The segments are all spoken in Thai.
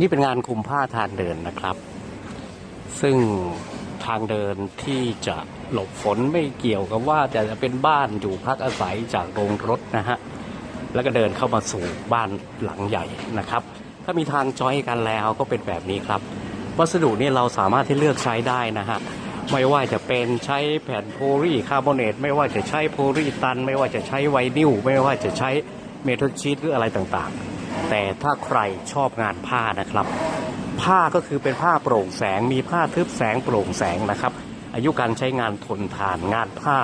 นี่เป็นงานคุมผ้าทางเดินนะครับ ซึ่งทางเดินที่จะหลบฝนไม่เกี่ยวกับว่าจะเป็นบ้านอยู่พักอาศัยจากโรงรถนะฮะ แล้วก็เดินเข้ามาสู่บ้านหลังใหญ่นะครับ ถ้ามีทางจอยกันแล้วก็เป็นแบบนี้ครับ วัสดุนี่เราสามารถที่เลือกใช้ได้นะฮะ ไม่ว่าจะเป็นใช้แผ่นโพลีคาร์บอเนต ไม่ว่าจะใช้โพลีตัน ไม่ว่าจะใช้ไวนิล ไม่ว่าจะใช้เมทัลชีตหรืออะไรต่างๆ แต่ถ้าใครชอบงานผ้านะครับ ผ้าก็คือเป็นผ้าโปร่งแสง มีผ้าทึบแสงโปร่งแสงนะครับ อายุการใช้งานทนทานงานผ้า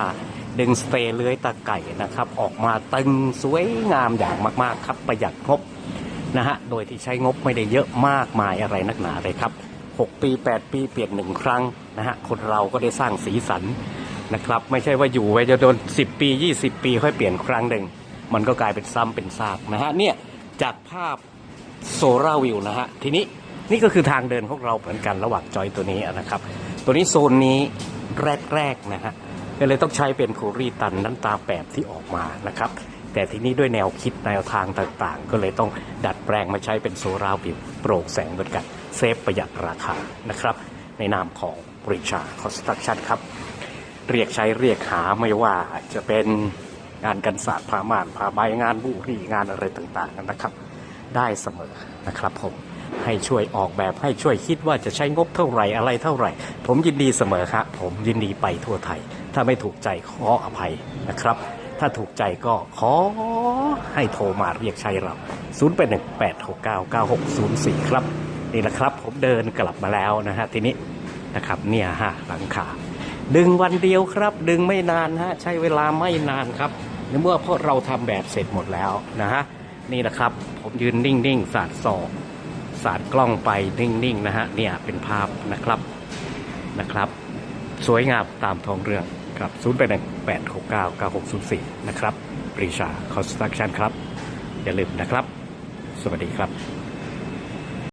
ดึงสเตย์เลื้อยตะไก่นะครับ ออกมาตึงสวยงามอย่างมากๆครับประหยัดงบนะฮะโดยที่ใช้งบไม่ได้เยอะมากมายอะไรนักหนาเลยครับ 6 ปี 8 ปีเปลี่ยนหนึ่งครั้งนะฮะคนเราก็ได้สร้างสีสันนะครับไม่ใช่ว่าอยู่ไว้จะโดน 10 ปี 20 ปีค่อยเปลี่ยนครั้งหนึ่งมันก็กลายเป็นซ้ำเป็นซากนะฮะเนี่ย จากภาพโซราวิวนะฮะ ทีนี้นี่ก็คือทางเดินของเราเหมือนกันระหว่างจอยตัวนี้นะครับ ตัวนี้โซนนี้แรกๆนะฮะก็เลยต้องใช้เป็นโครีตันน้ำตาแปบที่ออกมานะครับ แต่ทีนี้ด้วยแนวคิดแนวทางต่างๆ ก็เลยต้องดัดแปลงมาใช้เป็นโซราวิวโปร่งแสงเหมือนกันเซฟประหยัดราคานะครับ ในนามของบริชาคอสตรักชั่นครับ เรียกใช้เรียกหาไม่ว่าจะเป็น งานกันศาสตร์ผ้าม่านผ้าใบงานบุรีงานอะไรต่างๆนะครับ ได้เสมอนะครับผมให้ช่วยออกแบบให้ช่วยคิดว่าจะใช้งบเท่าไหร่อะไรเท่าไหร่ ผมยินดีเสมอครับผมยินดีไปทั่วไทย ถ้าไม่ถูกใจขออภัยนะครับ ถ้าถูกใจก็ขอให้โทรมาเรียกใช้เรา0 8 1 8 6 9 9 6 0 4 ครับ นี่แหละครับ ผมเดินกลับมาแล้วนะฮะทีนี้นะครับเนี่ยฮะหลังคา ดึงวันเดียวครับ ดึงไม่นานฮะใช้เวลาไม่นานครับในเมื่อพวกเราทำแบบเสร็จหมดแล้วนะฮะนี่นะครับ ผมยืนนิ่งๆสาดศอกสาดกล้องไปนิ่งๆนะฮะเนี่ยเป็นภาพนะครับนะครับ สวยงามตามท้องเรื่องครับ0 8 1 8 6 9 9 6 0 4 นะครับปรีชาคอนสตรักชั่นครับ อย่าลืมนะครับ สวัสดีครับ